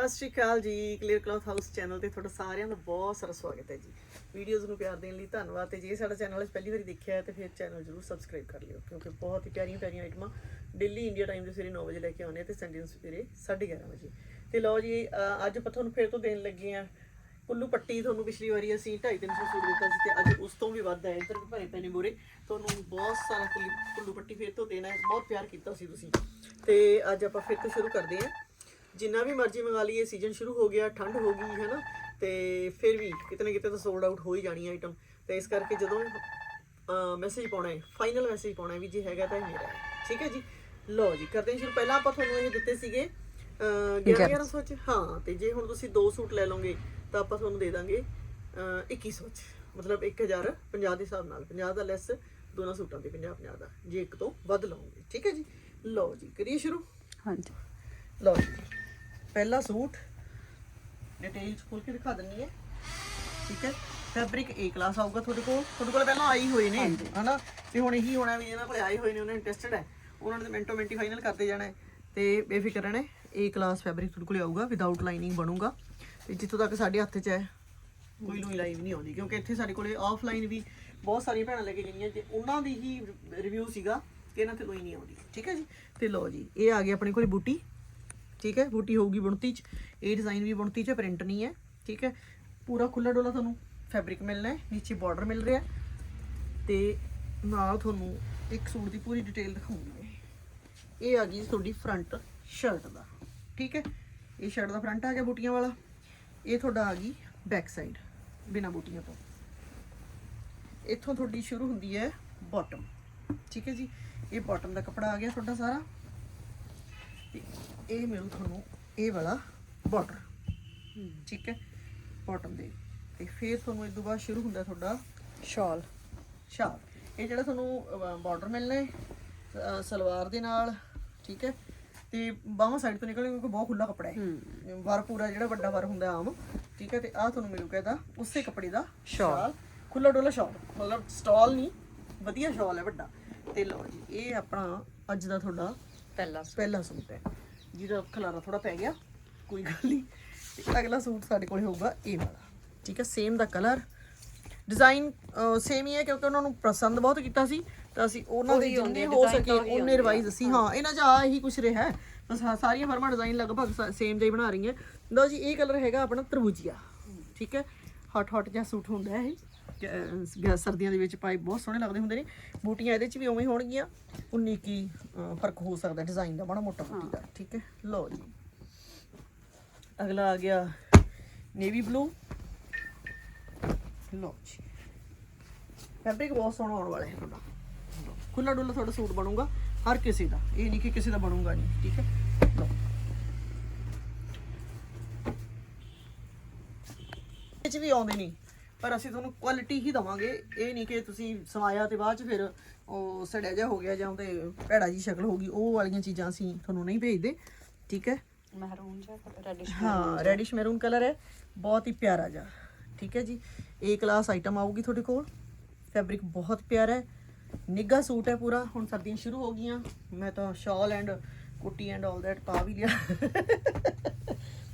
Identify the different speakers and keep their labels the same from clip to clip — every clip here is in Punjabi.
Speaker 1: ਸਤਿ ਸ਼੍ਰੀ ਅਕਾਲ ਜੀ ਕਲੀਅਰ ਕਲੌਥ ਹਾਊਸ ਚੈਨਲ ਤੇ ਤੁਹਾਡਾ ਸਾਰਿਆਂ ਦਾ ਬਹੁਤ ਸਾਰਾ ਸਵਾਗਤ ਹੈ ਜੀ। ਵੀਡੀਓਜ਼ ਨੂੰ ਪਿਆਰ ਦੇਣ ਲਈ ਧੰਨਵਾਦ ਤੇ ਜੇ ਸਾਡਾ ਚੈਨਲ ਅੱਜ ਪਹਿਲੀ ਵਾਰੀ ਦੇਖਿਆ ਹੈ ਤੇ ਫਿਰ ਚੈਨਲ ਜਰੂਰ ਸਬਸਕ੍ਰਾਈਬ ਕਰ ਲਿਓ, ਕਿਉਂਕਿ ਬਹੁਤ ਹੀ ਪਿਆਰੀਆਂ ਪਿਆਰੀਆਂ ਆਈਟਮਾਂ ਡੇਲੀ ਇੰਡੀਆ ਟਾਈਮ ਦੇ ਸਵੇਰੇ 9 ਵਜੇ ਲੈ ਕੇ ਆਉਂਦੇ ਆ ਤੇ ਸੰਡੇ ਨੂੰ ਸਵੇਰੇ 11:30 ਵਜੇ। ਤੇ ਲਓ ਜੀ ਅੱਜ ਆਪਾਂ ਤੁਹਾਨੂੰ ਫਿਰ ਤੋਂ ਦੇਣ ਲੱਗੇ ਆ ਕੁੱਲੂ ਪੱਟੀ ਤੁਹਾਨੂੰ ਪਿਛਲੀ ਵਾਰੀ ਅਸੀਂ 250 ਸੂਟ ਦਿੱਤਾ ਸੀ ਤੇ ਅੱਜ ਉਸ ਤੋਂ ਵੀ ਵੱਧ ਹੈ ਇੱਧਰ ਵੀ ਭਰੇ ਪਏ ਨੇ ਮੋਰੇ। ਤੁਹਾਨੂੰ ਬਹੁਤ ਸਾਰਾ ਕੁੱਲੂ ਕੁੱਲੂ ਪੱਟੀ ਫਿਰ ਤੋਂ ਦੇਣਾ ਹੈ। ਬਹੁਤ ਪਿਆਰ ਕੀਤਾ ਸੀ ਤੁਸੀਂ। ਤੇ ਅੱਜ ਆਪਾਂ ਫਿਰ ਤੋਂ ਸ਼ੁਰੂ ਕਰਦੇ ਹਾਂ। ਜਿੰਨਾ ਵੀ ਮਰਜ਼ੀ ਮੰਗਾ ਲਈਏ ਸੀਜ਼ਨ ਸ਼ੁਰੂ ਹੋ ਗਿਆ ਠੰਡ ਹੋ ਗਈ ਹੈ ਨਾ ਤੇ ਫਿਰ ਵੀ ਕਿਤੇ ਨਾ ਕਿਤੇ ਤਾਂ ਸੋਲਡ ਆਊਟ ਹੋ ਹੀ ਜਾਣੀ ਆਈਟਮ ਤੇ ਇਸ ਕਰਕੇ ਜਦੋਂ ਮੈਸੇਜ ਪਾਉਣਾ ਹੈ ਫਾਈਨਲ ਮੈਸੇਜ ਪਾਉਣਾ ਹੈ ਵੀ ਜੇ ਹੈਗਾ ਤਾਂ ਇਹ ਮੇਰਾ ਹੈ। ਠੀਕ ਹੈ ਜੀ? ਲਓ ਜੀ ਕਰਦੇ ਹਾਂ ਸ਼ੁਰੂ। ਪਹਿਲਾਂ ਆਪਾਂ ਤੁਹਾਨੂੰ ਇਹ ਦਿੱਤੇ ਸੀਗੇ ਅਹ 11 1100 ਚ। ਹਾਂ ਤੇ ਜੇ ਹੁਣ ਤੁਸੀਂ ਦੋ ਸੂਟ ਲੈ ਲਓਗੇ ਤਾਂ ਆਪਾਂ ਤੁਹਾਨੂੰ ਦੇ ਦਾਂਗੇ ਅਹ 2100 ਚ। ਮਤਲਬ 1050 ਦੇ ਹਿਸਾਬ ਨਾਲ। 50 ਦਾ ਲੈਸ ਦੋਨਾਂ ਸੂਟਾਂ ਦੇ 50 50 ਦਾ। ਜੇ ਇੱਕ ਤੋਂ ਵੱਧ ਲਓਗੇ। ਠੀਕ ਹੈ ਜੀ? ਲਓ ਜੀ ਕਰੀਏ ਸ਼ੁਰੂ।
Speaker 2: ਹਾਂਜੀ।
Speaker 1: ਲਓ ਜੀ। ਪਹਿਲਾ ਸੂਟ ਡਿਟੇਲ ਚ ਖੋਲ ਕੇ ਦਿਖਾ ਦਿੰਨੀ ਹੈ ਠੀਕ ਹੈ? ਫੈਬਰਿਕ ਏ ਕਲਾਸ ਆਊਗਾ ਤੁਹਾਡੇ ਕੋਲ। ਤੁਹਾਡੇ ਕੋਲ ਪਹਿਲਾਂ ਆਈ ਹੋਏ ਨੇ ਹਨਾ? ਤੇ ਹੁਣ ਇਹੀ ਹੋਣਾ ਵੀ ਇਹਨਾਂ ਕੋਲ ਆਏ ਹੋਏ ਨੇ ਉਹਨਾਂ ਇੰਟਰਸਟਡ ਹੈ। ਉਹਨਾਂ ਨੇ ਮਿੰਟੋ ਮਿੰਟੀ ਫਾਈਨਲ ਕਰਦੇ ਜਾਣਾ ਹੈ। ਤੇ ਬੇਫਿਕਰ ਰਹਿਣਾ ਏ ਕਲਾਸ ਫੈਬਰਿਕ ਤੁਹਾਡੇ ਕੋਲ ਆਊਗਾ ਵਿਦਆਊਟ ਲਾਈਨਿੰਗ ਬਣੂਗਾ। ਤੇ ਜਿੱਥੋਂ ਤੱਕ ਸਾਡੇ ਹੱਥ 'ਚ ਹੈ ਕੋਈ ਲੋਈ ਲਾਈਵ ਨਹੀਂ ਆਉਂਦੀ ਕਿਉਂਕਿ ਇੱਥੇ ਸਾਡੇ ਕੋਲੇ ਆਫਲਾਈਨ ਵੀ ਬਹੁਤ ਸਾਰੀਆਂ ਭੈਣਾਂ ਲੈ ਕੇ ਗਈਆਂ ਤੇ ਉਹਨਾਂ ਦੀ ਹੀ ਰਿਵਿਊ ਸੀਗਾ ਕਿ ਇਹਨਾਂ ਤੇ ਲੋਈ ਨਹੀਂ ਆਉਂਦੀ। ਠੀਕ ਹੈ ਜੀ? ਤੇ ਲਓ ਜੀ ਇਹ ਆ ਗਈ ਆਪਣੇ ਕੋਲੇ ਬੂਟੀ। ਠੀਕ ਹੈ ਬੂਟੀ ਹੋਊਗੀ ਬੁਣਤੀ ਚ, ਇਹ ਡਿਜ਼ਾਈਨ ਵੀ ਬੁਣਤੀ ਚ ਪ੍ਰਿੰਟ ਨਹੀਂ ਹੈ, ਠੀਕ ਹੈ। ਪੂਰਾ ਖੁੱਲਾ ਡੋਲਾ ਤੁਹਾਨੂੰ ਫੈਬਰਿਕ ਮਿਲਣਾ ਹੈ, ਨੀਚੇ ਬਾਰਡਰ ਮਿਲ ਰਿਹਾ ਹੈ। ਤੇ ਨਾਲ ਤੁਹਾਨੂੰ ਇੱਕ ਸੂਟ ਦੀ ਪੂਰੀ ਡਿਟੇਲ ਦਿਖਾਉਂਗੀ ਇਹ ਆ ਗਈ ਤੁਹਾਡੀ ਫਰੰਟ ਸ਼ਰਟ ਦਾ, ਠੀਕ ਹੈ। ਇਹ ਸ਼ਰਟ ਦਾ ਫਰੰਟ ਆ ਗਿਆ ਬੂਟੀਆਂ ਵਾਲਾ। ਇਹ ਤੁਹਾਡਾ ਆ ਗਈ ਬੈਕ ਸਾਈਡ ਬਿਨਾ ਬੂਟੀਆਂ ਤੋਂ। ਇੱਥੋਂ ਤੁਹਾਡੀ ਸ਼ੁਰੂ ਹੁੰਦੀ ਹੈ ਬਾਟਮ ਠੀਕ ਹੈ ਜੀ। ਇਹ ਬਾਟਮ ਦਾ ਕੱਪੜਾ ਆ ਗਿਆ ਤੁਹਾਡਾ ਸਾਰਾ। ਤੇ ਇਹ ਮਿਲੂ ਤੁਹਾਨੂੰ ਇਹ ਵਾਲਾ ਬਾਰਡਰ ਠੀਕ ਹੈ? ਬਾਟਮ ਦੇ। ਤੇ ਫਿਰ ਤੁਹਾਨੂੰ ਇਸ ਤੋਂ ਬਾਅਦ ਸ਼ੁਰੂ ਹੁੰਦਾ ਤੁਹਾਡਾ
Speaker 2: ਸ਼ਾਲ।
Speaker 1: ਸ਼ਾਲ। ਇਹ ਜਿਹੜਾ ਤੁਹਾਨੂੰ ਬਾਰਡਰ ਮਿਲਣਾ ਹੈ ਸਲਵਾਰ ਦੇ ਨਾਲ ਠੀਕ ਹੈ? ਤੇ ਬਾਹਾਂ ਸਾਈਡ ਤੋਂ ਨਿਕਲਣਗੇ ਕਿਉਂਕਿ ਬਹੁਤ ਖੁੱਲਾ ਕੱਪੜਾ ਹੈ। ਵਰ ਪੂਰਾ ਜਿਹੜਾ ਵੱਡਾ ਵਰ ਹੁੰਦਾ ਆਮ ਠੀਕ ਹੈ? ਤੇ ਆਹ ਤੁਹਾਨੂੰ ਮਿਲੂਗਾ ਇਹਦਾ ਉਸੇ ਕੱਪੜੇ ਦਾ ਸ਼ਾਲ। ਖੁੱਲਾ ਡੋਲਾ ਸ਼ਾਲ। ਮਤਲਬ ਸਟਾਲ ਨਹੀਂ ਵਧੀਆ ਸ਼ਾਲ ਹੈ ਵੱਡਾ। ਤੇ ਲਓ ਜੀ ਇਹ ਆਪਣਾ ਅੱਜ ਦਾ ਤੁਹਾਡਾ
Speaker 2: ਪਹਿਲਾ
Speaker 1: ਪਹਿਲਾ ਸੂਟ ਹੈ। ਜਿਹਦਾ ਖਲਾਰਾ ਥੋੜਾ ਪੈ ਗਿਆ ਕੋਈ ਗੱਲ ਨਹੀਂ। ਤੇ ਅਗਲਾ ਸੂਟ ਸਾਡੇ ਕੋਲ ਹੋਊਗਾ ਇਹ ਵਾਲਾ। ਠੀਕ ਹੈ ਸੇਮ ਦਾ ਕਲਰ ਡਿਜ਼ਾਈਨ ਸੇਮ ਹੀ ਹੈ ਕਿਉਂਕਿ ਉਹਨਾਂ ਨੂੰ ਪਸੰਦ ਬਹੁਤ ਕੀਤਾ ਸੀ। ਤਾਂ ਅਸੀਂ ਉਹਨਾਂ ਦੇ ਜਿੰਨੇ ਹੋ ਸਕੇ ਉਹਨੇ ਰਿਵਾਈਜ਼ ਅਸੀਂ ਹਾਂ ਇਹਨਾਂ 'ਚ ਆ ਇਹੀ ਕੁਝ ਰਿਹਾ ਹੈ। ਬਸ ਹਾਂ, ਸਾਰੀਆਂ ਫਰਮਾਂ ਡਿਜ਼ਾਈਨ ਲਗਭਗ ਸੇਮ ਜਿਹਾ ਹੀ ਬਣਾ ਰਹੀਆਂ। ਲਓ ਜੀ ਇਹ ਕਲਰ ਹੈਗਾ ਆਪਣਾ ਤਰਬੂਜੀਆ। ਠੀਕ ਹੈ ਹੌਟ ਹੌਟ ਜਿਹਾ ਸੂਟ ਹੁੰਦਾ ਹੈ ਇਹ। ਗ- ਸਰਦੀਆਂ ਦੇ ਵਿੱਚ ਪਾਏ ਬਹੁਤ ਸੋਹਣੇ ਲੱਗਦੇ ਹੁੰਦੇ ਨੇ। ਬੂਟੀਆਂ ਇਹਦੇ 'ਚ ਵੀ ਉਵੇਂ ਹੀ ਹੋਣਗੀਆਂ। 19 ਕੀ ਅਹ, ਫ਼ਰਕ ਹੋ ਸਕਦਾ ਡਿਜ਼ਾਈਨ ਦਾ ਬੜਾ ਮੋਟਾ ਬੂਟੀ ਦਾ। ਠੀਕ ਹੈ? ਲਓ ਜੀ। ਅਗਲਾ ਆ ਗਿਆ ਨੇਵੀ ਬਲੂ ਲਓ ਜੀ। ਫੈਬਰਿਕ ਬਹੁਤ ਸੋਹਣਾ ਆਉਣ ਵਾਲਾ ਹੈ ਤੁਹਾਡਾ। ਖੁੱਲਾ ਡੁੱਲਾ ਤੁਹਾਡਾ ਸੂਟ ਬਣੂਗਾ ਹਰ ਕਿਸੇ ਦਾ। ਇਹ ਨਹੀਂ ਕਿ ਕਿਸੇ ਦਾ ਬਣੂਗਾ ਨਹੀਂ ਠੀਕ ਹੈ? ਲਓ। ਇਹ ਚ ਵੀ ਆਉਂਦੇ ਨੇ। ਪਰ ਅਸੀਂ ਤੁਹਾਨੂੰ ਕੁਆਲਿਟੀ ਹੀ ਦਵਾਂਗੇ। ਇਹ ਨਹੀਂ ਕਿ ਤੁਸੀਂ ਸਮਾਇਆ ਤੇ ਬਾਅਦ ਚ ਫਿਰ ਉਹ ਸੜਿਆ ਜਿਹਾ ਹੋ ਗਿਆ ਜਾਂ ਤੇ ਭੈੜਾ ਜੀ ਸ਼ਕਲ ਹੋ ਗਈ ਉਹ ਵਾਲੀਆਂ ਚੀਜ਼ਾਂ ਅਸੀਂ ਤੁਹਾਨੂੰ ਨਹੀਂ ਭੇਜਦੇ। ਠੀਕ ਹੈ?
Speaker 2: ਮਹਿਰੂਨ ਜਿਹਾ ਰੈਡਿਸ਼
Speaker 1: ਹਾਂ ਰੈਡਿਸ਼ ਮੈਰੂਨ ਕਲਰ ਹੈ। ਬਹੁਤ ਹੀ ਪਿਆਰਾ ਜਿਹਾ। ਠੀਕ ਹੈ ਜੀ? ਏ ਕਲਾਸ ਆਈਟਮ ਆਊਗੀ ਤੁਹਾਡੇ ਕੋਲ। ਫੈਬਰਿਕ ਬਹੁਤ ਪਿਆਰਾ ਹੈ। ਨਿੱਘਾ ਸੂਟ ਹੈ ਪੂਰਾ। ਹੁਣ ਸਰਦੀਆਂ ਸ਼ੁਰੂ ਹੋ ਗਈਆਂ। ਮੈਂ ਤਾਂ ਸ਼ਾਲ ਐਂਡ ਕੁੱਟੀ ਐਂਡ ਆਲ ਦੈਟ ਪਾ ਵੀ ਲਿਆ।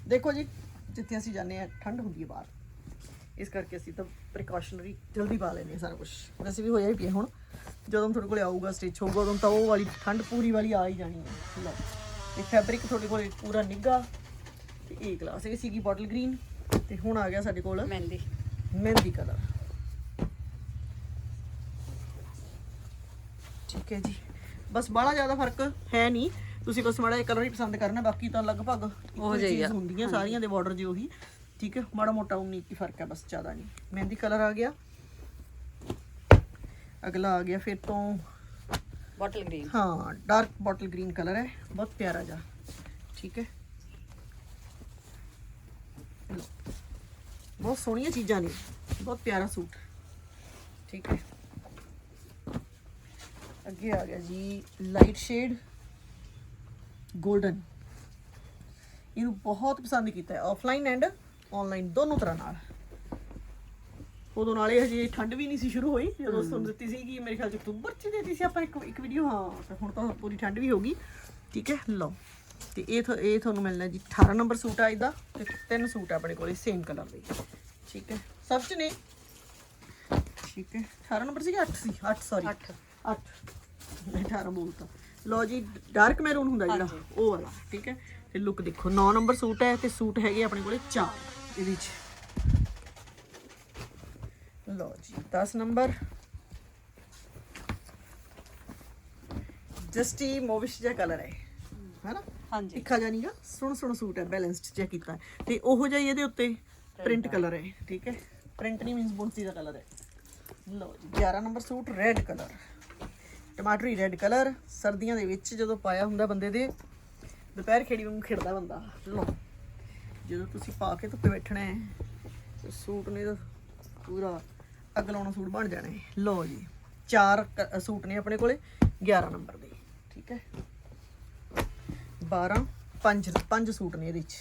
Speaker 1: ਦੇਖੋ ਜੀ ਜਿੱਥੇ ਅਸੀਂ ਜਾਂਦੇ ਆ ਠੰਡ ਹੁੰਦੀ ਹੈ ਬਾਹਰ। ਇਸ ਕਰਕੇ ਅਸੀਂ ਤਾਂ ਪ੍ਰੀਕਾਸ਼ਨਰੀ ਜਲਦੀ ਪਾ ਲੈਂਦੇ ਹਾਂ ਸਾਰਾ ਕੁਝ ਵੈਸੇ ਵੀ ਹੋਇਆ ਹੀ ਪਿਆ ਹੁਣ। ਜਦੋਂ ਤੁਹਾਡੇ ਕੋਲ ਆਊਗਾ ਸਟਿਚ ਹੋਊਗਾ ਉਦੋਂ ਤਾਂ ਉਹ ਵਾਲੀ ਠੰਡ ਪੂਰੀ ਵਾਲੀ ਆ ਹੀ ਜਾਣੀ ਹੈ। ਲਓ ਇਹ ਫੈਬਰਿਕ ਤੁਹਾਡੇ ਕੋਲ ਪੂਰਾ ਨਿੱਘਾ। ਤੇ ਇਹ ਕਲਾਸ ਇਹ ਸੀਗੀ ਬੋਟਲ ਗ੍ਰੀਨ ਤੇ ਹੁਣ ਆ ਗਿਆ ਸਾਡੇ ਕੋਲ
Speaker 2: ਮਹਿੰਦੀ।
Speaker 1: ਮਹਿੰਦੀ ਕਲਰ ਠੀਕ ਹੈ ਜੀ। ਬਸ ਬੜਾ ਜ਼ਿਆਦਾ ਫ਼ਰਕ ਹੈ ਨਹੀਂ। ਤੁਸੀਂ ਬਸ ਮਾੜਾ ਜਿਹਾ ਕਲਰ ਹੀ ਪਸੰਦ ਕਰਨਾ ਬਾਕੀ ਤਾਂ ਲਗਭਗ ਉਹ
Speaker 2: ਜਿਹੀ।
Speaker 1: ਹੁੰਦੀਆਂ ਸਾਰੀਆਂ ਦੇ ਬਾਰਡਰ ਜਿਹੇ ਉਹੀ। ਠੀਕ ਹੈ ਮਾੜਾ ਮੋਟਾ ਉਨੀ ਕੀ ਫ਼ਰਕ ਹੈ ਬਸ ਜ਼ਿਆਦਾ ਨਹੀਂ ਮਹਿੰਦੀ ਕਲਰ ਆ ਗਿਆ ਅਗਲਾ ਆ ਗਿਆ ਫਿਰ ਤੋਂ
Speaker 2: ਬੋਟਲ ਗ੍ਰੀਨ
Speaker 1: ਹਾਂ ਡਾਰਕ ਬੋਟਲ ਗ੍ਰੀਨ ਕਲਰ ਹੈ ਬਹੁਤ ਪਿਆਰਾ ਜਿਹਾ ਠੀਕ ਹੈ ਲਓ। ਬਹੁਤ ਸੋਹਣੀਆਂ ਚੀਜ਼ਾਂ ਨੇ ਬਹੁਤ ਪਿਆਰਾ ਸੂਟ ਠੀਕ ਹੈ ਅੱਗੇ ਆ ਗਿਆ ਜੀ ਲਾਈਟ ਸ਼ੇਡ 골ਡਨ ਇਹਨੂੰ ਬਹੁਤ ਪਸੰਦ ਕੀਤਾ ਹੈ ਆਫਲਾਈਨ ਐਂਡ ਆਨਲਾਈਨ ਦੋਨੋਂ ਤਰ੍ਹਾਂ ਨਾਲ। ਉਦੋਂ ਨਾਲੇ ਹਜੇ ਠੰਡ ਵੀ ਨਹੀਂ ਸੀ ਸ਼ੁਰੂ ਹੋਈ ਜਦੋਂ ਤੁਹਾਨੂੰ ਦਿੱਤੀ ਸੀ ਕਿ ਮੇਰੇ ਖਿਆਲ ਚ ਅਕਤੂਬਰ ਚ ਦਿੱਤੀ ਸੀ ਆਪਾਂ ਇੱਕ ਇੱਕ ਵੀਡੀਓ ਹਾਂ ਤੇ ਹੁਣ ਤਾਂ ਪੂਰੀ ਠੰਡ ਵੀ ਹੋ ਗਈ। ਠੀਕ ਹੈ ਲਓ। ਤੇ ਇਹ ਇਹ ਤੁਹਾਨੂੰ ਮਿਲਣਾ ਜੀ 18 ਨੰਬਰ ਸੂਟ ਆ ਇਹਦਾ ਤੇ ਤਿੰਨ ਸੂਟ ਆ ਆਪਣੇ ਕੋਲੇ ਸੇਮ ਕਲਰ ਦੇ। ਠੀਕ ਹੈ ਸਭ ਚ ਨੇ? ਠੀਕ ਹੈ 18 ਨੰਬਰ ਸੀ ਕਿ 8 ਸੀ 8 ਸੌਰੀ
Speaker 2: ਅੱਠ।
Speaker 1: 8 18 ਬੋਲਤਾ। ਲਓ ਜੀ ਡਾਰਕ ਮੈਰੂਨ ਹੁੰਦਾ ਜਿਹੜਾ। ਉਹ ਵਾਲਾ। ਠੀਕ ਹੈ ਤੇ ਲੁੱਕ ਦੇਖੋ 9 ਨੰਬਰ ਸੂਟ ਹੈ ਤੇ ਸੂਟ ਹੈਗੇ ਆਪਣੇ ਕੋਲੇ 4 ਇਹਦੇ ਚ। ਲਓ ਜੀ 10 ਨੰਬਰ ਜਸਟੀ ਮੋਵਿਸ਼ ਜਿਹਾ ਕਲਰ ਹੈ ਹੈਨਾ?
Speaker 2: ਹਾਂਜੀ।
Speaker 1: ਤਿੱਖਾ ਜਿਹਾ ਨਹੀਂਗਾ? ਸੋਹਣਾ ਸੋਹਣਾ ਸੂਟ ਹੈ ਬੈਲੈਂਸਡ ਜਿਹਾ ਕੀਤਾ। ਤੇ ਉਹੋ ਜਿਹਾ ਹੀ ਇਹਦੇ ਉੱਤੇ ਪ੍ਰਿੰਟ ਕਲਰ ਹੈ। ਠੀਕ ਹੈ? ਪ੍ਰਿੰਟ ਨਹੀਂ ਮੀਨਸ ਬੁਣਤੀ ਦਾ ਕਲਰ ਹੈ। ਲਓ ਜੀ 11 ਨੰਬਰ ਸੂਟ ਰੈੱਡ ਕਲਰ ਟਮਾਟਰੀ ਰੈੱਡ ਕਲਰ ਸਰਦੀਆਂ ਦੇ ਵਿੱਚ ਜਦੋਂ ਪਾਇਆ ਹੁੰਦਾ ਬੰਦੇ ਦੇ ਦੁਪਹਿਰ ਖੇੜੀ ਵਾਂਗੂ ਖਿੜਦਾ ਬੰਦਾ। ਲਓ। ਜਦੋਂ ਤੁਸੀਂ ਪਾ ਕੇ ਧੁੱਪੇ ਬੈਠਣਾ ਹੈ, ਤੇ ਸੂਟ ਨੇ ਤਾਂ ਪੂਰਾ ਅੱਗ ਲਾਉਣਾ ਸੂਟ ਬਣ ਜਾਣਾ ਹੈ। ਲਓ ਜੀ, ਚਾਰ ਸੂਟ ਨੇ ਆਪਣੇ ਕੋਲੇ 11 ਨੰਬਰ ਦੇ। ਠੀਕ ਹੈ? 12 ਪੰਜ ਪੰਜ ਸੂਟ ਨੇ ਇਹਦੇ ਵਿੱਚ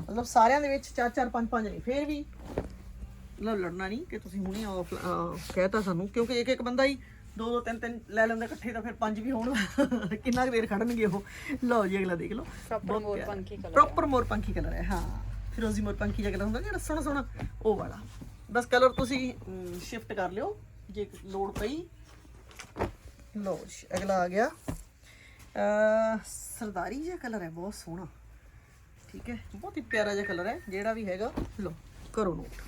Speaker 1: ਮਤਲਬ ਸਾਰਿਆਂ ਦੇ ਵਿੱਚ ਚਾਰ ਚਾਰ, ਪੰਜ ਪੰਜ ਨੇ। ਫੇਰ ਵੀ ਮਤਲਬ ਲੜਨਾ ਨਹੀਂ ਕਿ ਤੁਸੀਂ ਹੁਣੇ ਆਫ ਕਹਿਤਾ ਸਾਨੂੰ, ਕਿਉਂਕਿ ਇੱਕ ਇੱਕ ਬੰਦਾ ਹੀ ਦੋ ਦੋ ਤਿੰਨ ਤਿੰਨ ਲੈ ਲੈਂਦਾ ਇਕੱਠੇ ਤਾਂ ਫਿਰ ਪੰਜ ਵੀ ਹੋਣ। ਕਿੰਨਾ ਕੁ ਦੇਰ ਖੜਨਗੇ ਉਹ? ਲਓ ਜੀ ਅਗਲਾ ਦੇਖ ਲਓ।
Speaker 2: ਮੋਰਪੰਖੀ
Speaker 1: ਪ੍ਰੋਪਰ ਮੋਰਪੰਖੀ ਕਲਰ ਹੈ। ਹਾਂ ਫਿਰੋਜ਼ੀ ਮੋਰਪੰਖੀ ਜਿਹਾ ਕਲਰ ਹੁੰਦਾ ਜਿਹੜਾ ਸੋਹਣਾ ਸੋਹਣਾ ਉਹ ਵਾਲਾ। ਬਸ ਕਲਰ ਤੁਸੀਂ ਸ਼ਿਫਟ ਕਰ ਲਿਓ ਜੇ ਲੋੜ ਪਈ। ਲਓ ਜੀ ਅਗਲਾ ਆ ਗਿਆ। ਅ ਸਰਦਾਰੀ ਜਿਹਾ ਕਲਰ ਹੈ ਬਹੁਤ ਸੋਹਣਾ। ਠੀਕ ਹੈ ਬਹੁਤ ਹੀ ਪਿਆਰਾ ਜਿਹਾ ਕਲਰ ਹੈ ਜਿਹੜਾ ਵੀ ਹੈਗਾ ਲਓ ਕਰੋ ਨੋਟ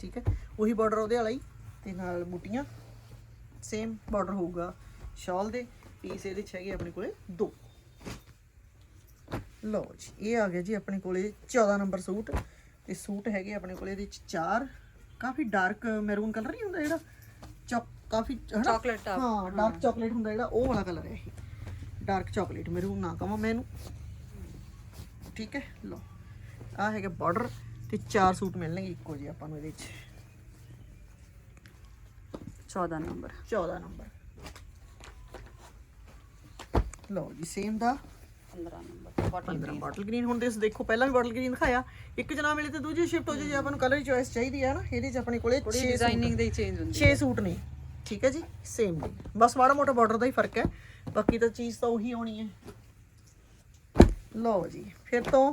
Speaker 1: ਠੀਕ ਹੈ ਉਹੀ ਬਾਰਡਰ ਉਹਦੇ ਵਾਲਾ ਹੀ ਤੇ ਨਾਲ ਬੂਟੀਆਂ। ਸੇਮ ਬਾਰਡਰ ਹੋਊਗਾ ਸ਼ਾਲ ਦੇ ਪੀਸ ਇਹਦੇ ਚ ਹੈਗੇ ਆਪਣੇ ਕੋਲੇ ਦੋ। ਲਓ ਜੀ ਇਹ ਆ ਗਿਆ ਜੀ ਆਪਣੇ ਕੋਲੇ 14 ਨੰਬਰ ਸੂਟ। ਤੇ ਸੂਟ ਹੈਗੇ ਆਪਣੇ ਕੋਲੇ ਇਹਦੇ ਚ ਚਾਰ। ਕਾਫੀ ਡਾਰਕ ਮੈਰੂਨ ਕਲਰ ਨਹੀਂ ਹੁੰਦਾ ਜਿਹੜਾ? ਚੌਕ ਕਾਫੀ
Speaker 2: dark,
Speaker 1: ਹਾਂ ਡਾਰਕ ਚਾਕਲੇਟ ਹੁੰਦਾ ਜਿਹੜਾ ਉਹ ਵਾਲਾ ਕਲਰ ਹੈ ਇਹ। ਡਾਰਕ ਚਾਕਲੇਟ ਮੈਰੂਨ ਨਾ ਕਹਾਂ ਮੈਨੂੰ। ਠੀਕ ਹੈ ਲਓ। ਆ ਹੈਗਾ ਬਾਰਡਰ ਤੇ ਚਾਰ ਸੂਟ ਮਿਲਣਗੇ ਇੱਕੋ ਜਿਹੇ ਆਪਾਂ ਨੂੰ ਇਹਦੇ ਚ।
Speaker 2: 14 ਨੰਬਰ।
Speaker 1: 14 ਨੰਬਰ। ਲਓ ਜੀ ਸੇਮ ਦਾ।
Speaker 2: 15 ਨੰਬਰ। ਬੋਟਲ
Speaker 1: 15 ਬਾਟਲ ਗ੍ਰੀਨ ਹੁਣ ਦੇ ਦੇਖੋ ਪਹਿਲਾਂ ਵੀ ਬਾਟਲ ਗ੍ਰੀਨ ਦਿਖਾਇਆ। ਇੱਕ ਜਨਾ ਮਿਲੇ ਤੇ ਦੂਜੀ ਸ਼ਿਫਟ ਹੋ ਜਾਏ ਜੇ ਆਪਾਂ ਨੂੰ ਕਲਰ ਚੋਇਸ ਚਾਹੀਦੀ ਹੈ ਨਾ ਇਹਦੇ ਚ ਆਪਣੇ ਕੋਲੇ 6
Speaker 2: ਥੋੜੀ ਡਿਜ਼ਾਈਨਿੰਗ ਦੇ ਚੇਂਜ ਹੁੰਦੀ
Speaker 1: 6 ਸੂਟ ਨੇ। ਠੀਕ ਹੈ ਜੀ? ਸੇਮ ਨੇ। ਬਸ ਮਾੜਾ ਮੋਟਾ ਬਾਰਡਰ ਦਾ ਹੀ ਫ਼ਰਕ ਹੈ। ਬਾਕੀ ਤਾਂ ਚੀਜ਼ ਤਾਂ ਉਹੀ ਆਉਣੀ ਹੈ। ਲਓ ਜੀ ਫਿਰ ਤੋਂ